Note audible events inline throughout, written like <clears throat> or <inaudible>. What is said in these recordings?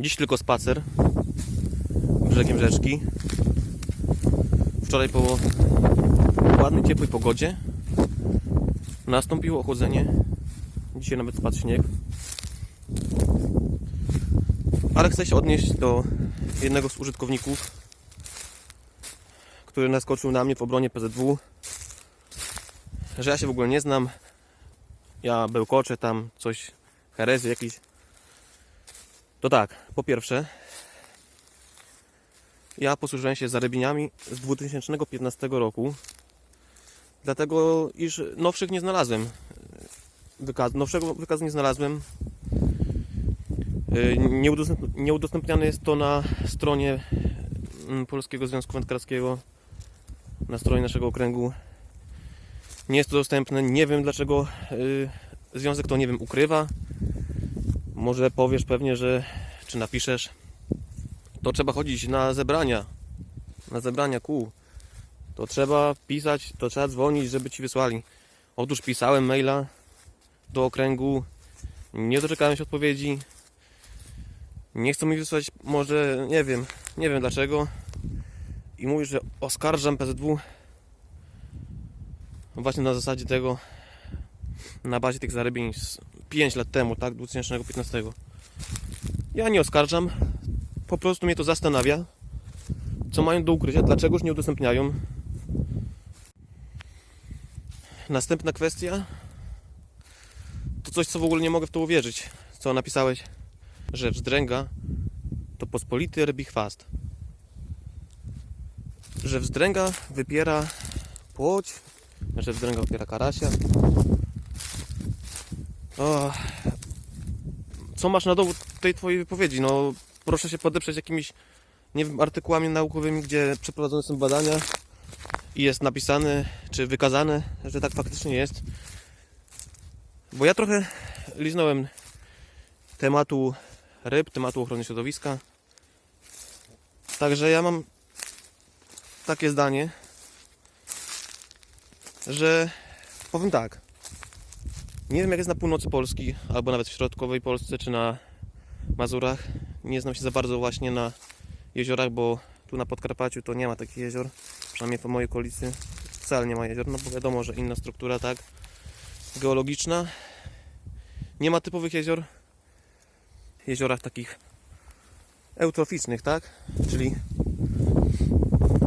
Dziś tylko spacer brzegiem rzeczki. Wczoraj po ładnej, ciepłej pogodzie nastąpiło ochłodzenie. Dzisiaj nawet spadł śnieg. Ale chcę się odnieść do jednego z użytkowników, który naskoczył na mnie w obronie PZW, że ja się w ogóle nie znam. Ja bełkoczę tam coś, herezy jakiś. To tak, po pierwsze, ja posłużyłem się zarybieniami z 2015 roku, dlatego iż nowszych nie znalazłem. Wykaz, nowszego wykazu nie znalazłem. Yy, Nie, udostęp, nie udostępniane jest to na stronie mm, Polskiego Związku Wędkarskiego, na stronie naszego okręgu. Nie jest to dostępne. Nie wiem dlaczego yy, związek to nie wiem ukrywa. Może powiesz pewnie, że czy napiszesz, to trzeba chodzić na zebrania, na zebrania kół. To trzeba pisać, to trzeba dzwonić, żeby ci wysłali. Otóż pisałem maila do okręgu, nie doczekałem się odpowiedzi. Nie chcą mi wysłać, może nie wiem, nie wiem dlaczego. I mówi, że oskarżam PZW właśnie na zasadzie tego, na bazie tych zarybień 5 lat temu, tak, 2015. Ja nie oskarżam, po prostu mnie to zastanawia, co mają do ukrycia, dlaczegoż nie udostępniają. Następna kwestia to coś, co w ogóle nie mogę w to uwierzyć, co napisałeś, że wzdręga to pospolity rybi chwast. Że wzdręga wypiera płoć, że wzdręga wypiera karasia. Co masz na dowód tej twojej wypowiedzi? No, proszę się podeprzeć jakimiś, nie wiem, artykułami naukowymi, gdzie przeprowadzone są badania i jest napisane, czy wykazane, że tak faktycznie jest. Bo ja trochę liznąłem tematu ryb, tematu ochrony środowiska. Także ja mam takie zdanie, że powiem tak. Nie wiem jak jest na północy Polski, albo nawet w środkowej Polsce, czy na Mazurach. Nie znam się za bardzo właśnie na jeziorach, bo tu na Podkarpaciu to nie ma takich jezior. Przynajmniej po mojej okolicy wcale nie ma jezior, no bo wiadomo, że inna struktura, tak, geologiczna. Nie ma typowych jezior. Jeziorach takich eutroficznych, tak, czyli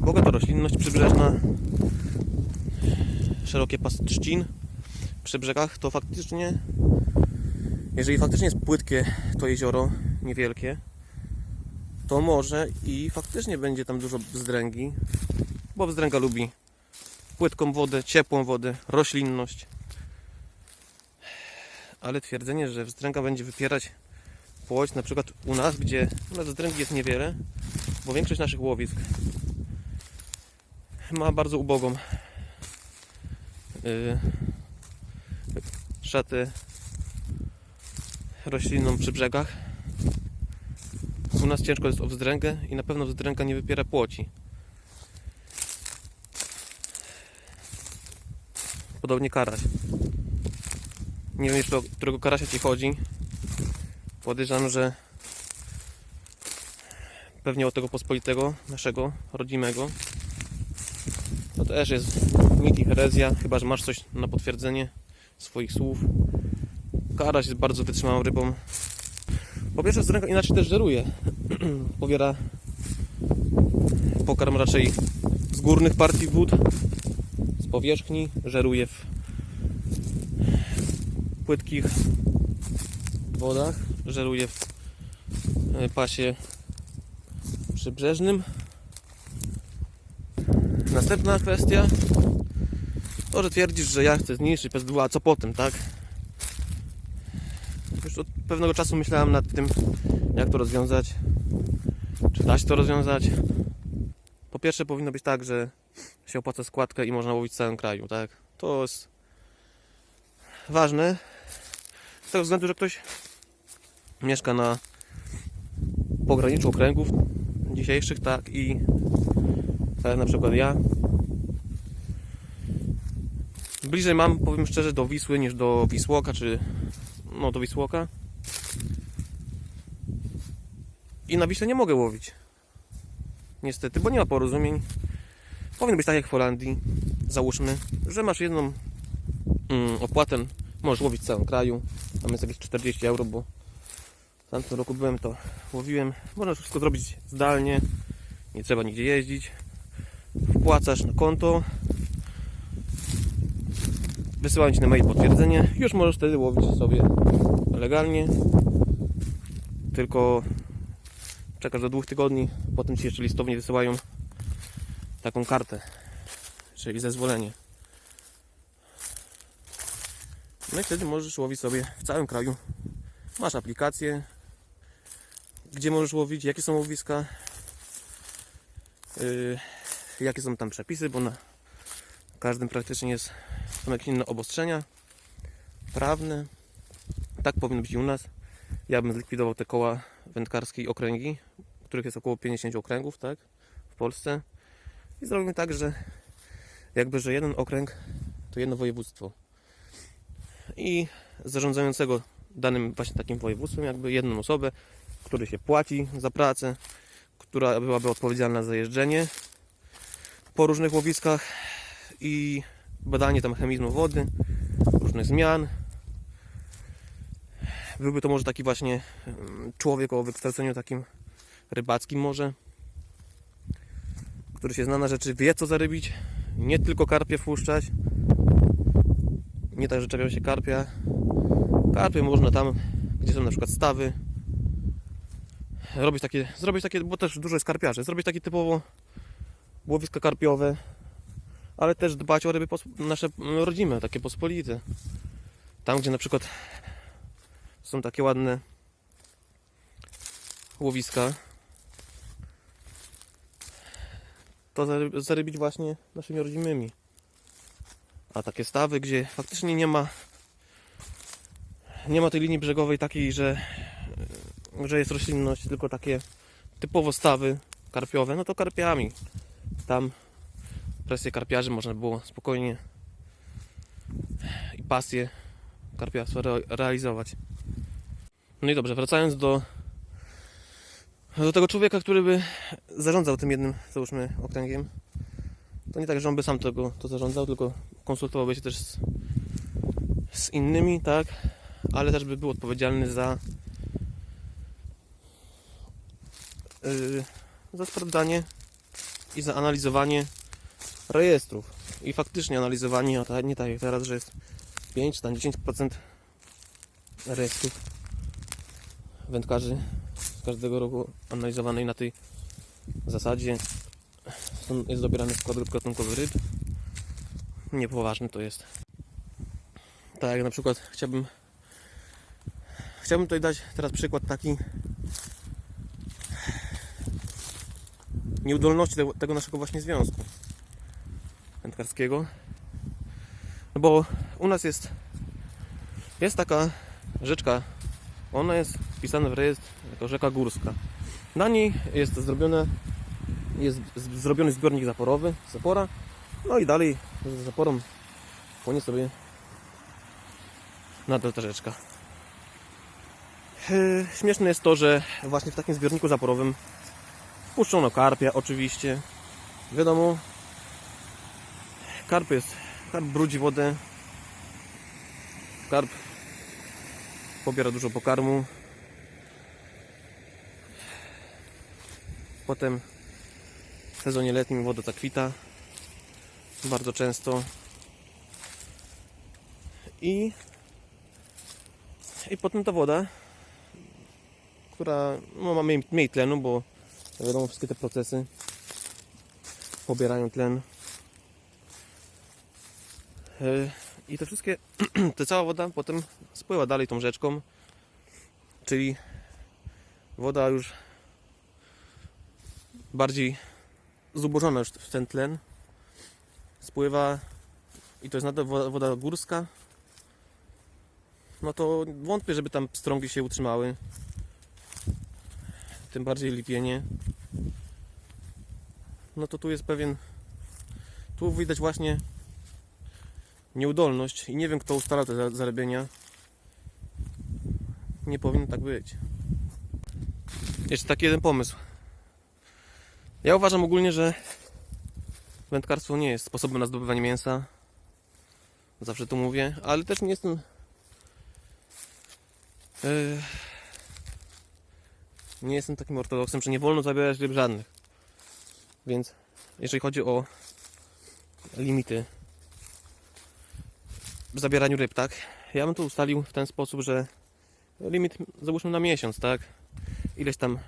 bogata roślinność przybrzeżna, szerokie pasy trzcin przy brzegach, to faktycznie, jeżeli faktycznie jest płytkie to jezioro, niewielkie, to może i faktycznie będzie tam dużo bzdręgi, bo bzdręga lubi płytką wodę, ciepłą wodę, roślinność. Ale twierdzenie, że wzdręga będzie wypierać płoć, na przykład u nas, gdzie u nas wzdręgi jest niewiele, bo większość naszych łowisk ma bardzo ubogą yy, szatę roślinną przy brzegach. U nas ciężko jest o wzdręgę i na pewno wzdręga nie wypiera płoci. Podobnie karaś. Nie wiem jeszcze o którego karasia Ci chodzi. Podejrzewam, że pewnie o tego pospolitego, naszego, rodzimego. To też jest mit i herezja, chyba że masz coś na potwierdzenie swoich słów. Karaś jest bardzo wytrzymałą rybą. Po pierwsze, wzdręga inaczej też żeruje. <clears throat> Powiera pokarm raczej z górnych partii wód, z powierzchni, żeruje w płytkich wodach, żeruje w e, pasie przybrzeżnym. Następna kwestia to, że twierdzisz, że ja chcę zmniejszyć PSW, a co potem, tak? Już od pewnego czasu myślałem nad tym, jak to rozwiązać. Czy da się to rozwiązać? Po pierwsze powinno być tak, że się opłaca składkę i można łowić w całym kraju, tak? To jest ważne. Z tego względu, że ktoś mieszka na pograniczu okręgów dzisiejszych, tak? I tak jak na przykład ja, Bliżej mam, powiem szczerze, do Wisły niż do Wisłoka, czy no do Wisłoka. I na Wiśle nie mogę łowić. Niestety, bo nie ma porozumień. Powinno być tak jak w Holandii. Załóżmy, że masz jedną mm, opłatę, możesz łowić w całym kraju. Tam jest jakieś 40 euro, bo w tamtym roku byłem, to łowiłem. Można wszystko zrobić zdalnie, nie trzeba nigdzie jeździć. Wpłacasz na konto, wysyłają Ci na mail potwierdzenie, już możesz wtedy łowić sobie legalnie. Tylko czekasz do dwóch tygodni, potem Ci jeszcze listownie wysyłają taką kartę, czyli zezwolenie. No i wtedy możesz łowić sobie w całym kraju. Masz aplikację, gdzie możesz łowić, jakie są łowiska, yy, jakie są tam przepisy, bo na każdym praktycznie jest, są jakieś inne obostrzenia prawne. Tak powinno być i u nas. Ja bym zlikwidował te koła wędkarskie i okręgi, których jest około 50 okręgów, tak, w Polsce. I zrobimy tak, że jakby, że jeden okręg to jedno województwo. I zarządzającego danym właśnie takim województwem, jakby jedną osobę, który się płaci za pracę, która byłaby odpowiedzialna za jeżdżenie po różnych łowiskach i badanie tam chemizmu wody, różnych zmian. Byłby to może taki właśnie mm, człowiek o wykształceniu takim rybackim może, który się zna na rzeczy, wie co zarybić, nie tylko karpie wpuszczać, nie tak, że czepia się karpia. Karpie można tam, gdzie są na przykład stawy, robić takie, zrobić takie, bo też dużo jest karpiarzy, zrobić takie typowo łowiska karpiowe, ale też dbać o ryby nasze rodzime, takie pospolite. Tam, gdzie na przykład są takie ładne łowiska, to zaryb- zarybić właśnie naszymi rodzimymi. A takie stawy, gdzie faktycznie nie ma nie ma tej linii brzegowej takiej, że, że jest roślinność, tylko takie typowo stawy karpiowe, no to karpiami. Tam presję karpiarzy można było spokojnie i pasję karpiarstwa re- realizować. No i dobrze, wracając do do tego człowieka, który by zarządzał tym jednym, załóżmy, okręgiem. To nie tak, że on by sam tego to zarządzał, tylko konsultowałby się też z, z innymi, tak? Ale też by był odpowiedzialny za yy, za sprawdzanie i za analizowanie rejestrów. I faktycznie analizowanie, a nie tak jak teraz, że jest 5 czy tam 10% rejestrów wędkarzy z każdego roku analizowanej na tej zasadzie. Jest dobierany skład gatunkowy ryb. Niepoważny to jest. Tak jak na przykład chciałbym chciałbym tutaj dać teraz przykład taki nieudolności tego, tego naszego właśnie związku wędkarskiego. No bo u nas jest jest taka rzeczka, ona jest wpisana w rejestr jako rzeka górska. Na niej jest zrobione jest zrobiony zbiornik zaporowy, zapora, no i dalej z zaporą płynie sobie nadal ta rzeczka. Yy, Śmieszne jest to, że właśnie w takim zbiorniku zaporowym Puszczono karpia oczywiście. Wiadomo, karp jest, karp brudzi wodę. Karp pobiera dużo pokarmu. Potem w sezonie letnim woda zakwita bardzo często. I, i potem ta woda, która no, ma mniej, mniej tlenu, bo Wiadomo, wszystkie te procesy pobierają tlen. Yy, I te wszystkie, <clears throat> ta cała woda potem spływa dalej tą rzeczką, czyli woda już bardziej zubożona już w ten tlen spływa i to jest nadal woda, górska. No to wątpię, żeby tam pstrągi się utrzymały. Tym bardziej lipienie no to tu jest pewien tu widać właśnie nieudolność i nie wiem kto ustala te za- zarybienia nie powinno tak być Jeszcze taki jeden pomysł. Ja uważam ogólnie, że wędkarstwo nie jest sposobem na zdobywanie mięsa. Zawsze to mówię, ale też nie jestem. Yy, nie jestem takim ortodoksem, że nie wolno zabierać ryb żadnych. Więc jeżeli chodzi o limity w zabieraniu ryb, tak? Ja bym to ustalił w ten sposób, że limit załóżmy na miesiąc, tak? Ileś tam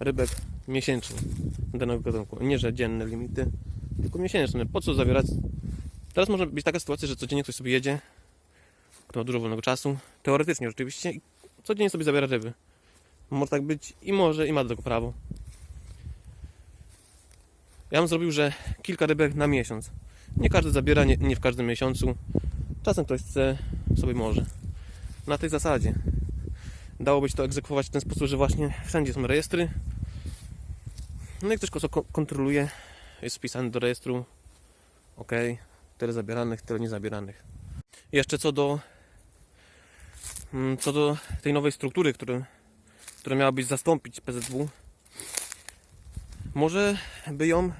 rybek miesięcznie danego gatunku. Nie, że dzienne limity, tylko miesięczne. Po co zawierać? Teraz może być taka sytuacja, że codziennie ktoś sobie jedzie, kto ma dużo wolnego czasu, teoretycznie oczywiście, i codziennie sobie zabiera ryby. Może tak być i może, i ma do tego prawo. Ja bym zrobił, że kilka rybek na miesiąc. Nie każdy zabiera, nie, nie w każdym miesiącu. Czasem ktoś chce, sobie może. Na tej zasadzie. Dałoby się to egzekwować w ten sposób, że właśnie wszędzie są rejestry. No i ktoś to ko- kontroluje, jest wpisany do rejestru. Ok, tyle zabieranych, tyle niezabieranych. Jeszcze co do mm, co do tej nowej struktury, który, która miałaby zastąpić PZW, może by ją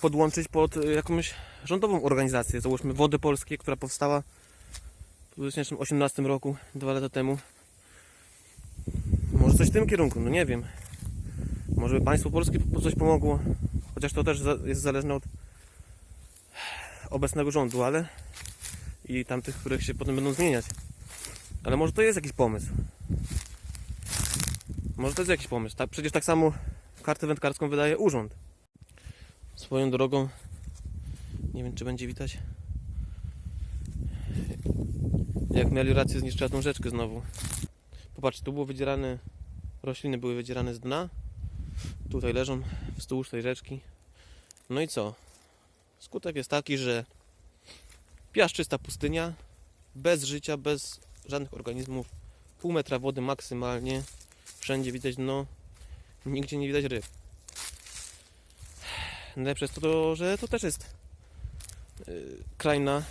podłączyć pod y, jakąś rządową organizację. Załóżmy Wody Polskie, która powstała w 2018 roku, dwa lata temu. Może coś w tym kierunku, no nie wiem. Może by państwo polskie po- coś pomogło, chociaż to też jest zależne od obecnego rządu, ale i tamtych, których się potem będą zmieniać. Ale może to jest jakiś pomysł. Może to jest jakiś pomysł. Tak, przecież tak samo kartę wędkarską wydaje urząd. Swoją drogą, nie wiem czy będzie widać, jak melioracja zniszczyła tą rzeczkę znowu. Popatrz, tu było wydzierane, rośliny były wydzierane z dna, tutaj leżą wzdłuż tej rzeczki. No i co? Skutek jest taki, że piaszczysta pustynia, bez życia, bez żadnych organizmów, pół metra wody maksymalnie, wszędzie widać dno, nigdzie nie widać ryb. Jest to, to że to też jest yy, kraina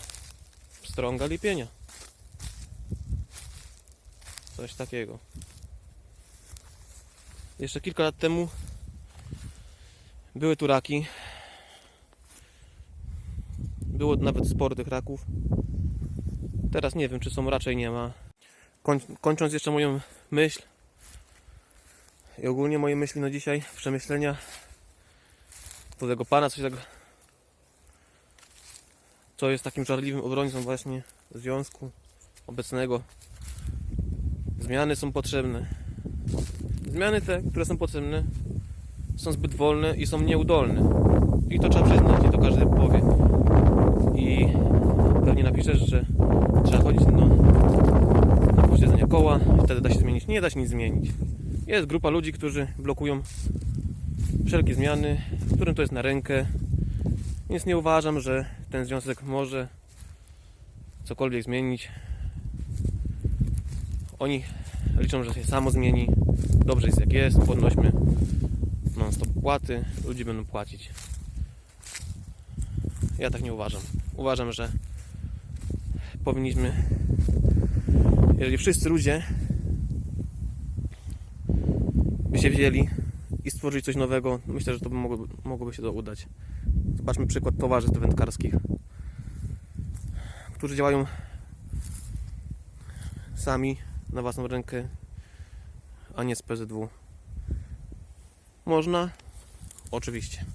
strąga lipienia. Coś takiego. Jeszcze kilka lat temu były tu raki. Było nawet sporo tych raków. Teraz nie wiem, czy są, raczej nie ma. Koń, kończąc jeszcze moją myśl i ogólnie moje myśli na dzisiaj, przemyślenia do tego pana, coś tak co jest takim żarliwym obrońcą właśnie związku obecnego. Zmiany są potrzebne. Zmiany te, które są potrzebne, są zbyt wolne i są nieudolne. I to trzeba przyznać, i to każdy powie. I pewnie napiszesz, że trzeba chodzić na posiedzenie koła, wtedy da się zmienić. Nie da się nic zmienić. Jest grupa ludzi, którzy blokują wszelkie zmiany, którym to jest na rękę. Więc nie uważam, że ten związek może cokolwiek zmienić. Oni liczą, że się samo zmieni. Dobrze jest jak jest, podnośmy non stop płaty, ludzie będą płacić. Ja tak nie uważam. Uważam, że powinniśmy, jeżeli wszyscy ludzie by się wzięli i stworzyć coś nowego, myślę, że to by mogłoby, mogłoby się to udać. Zobaczmy przykład towarzystw wędkarskich, którzy działają sami na własną rękę, a nie z PZW. Można? Oczywiście.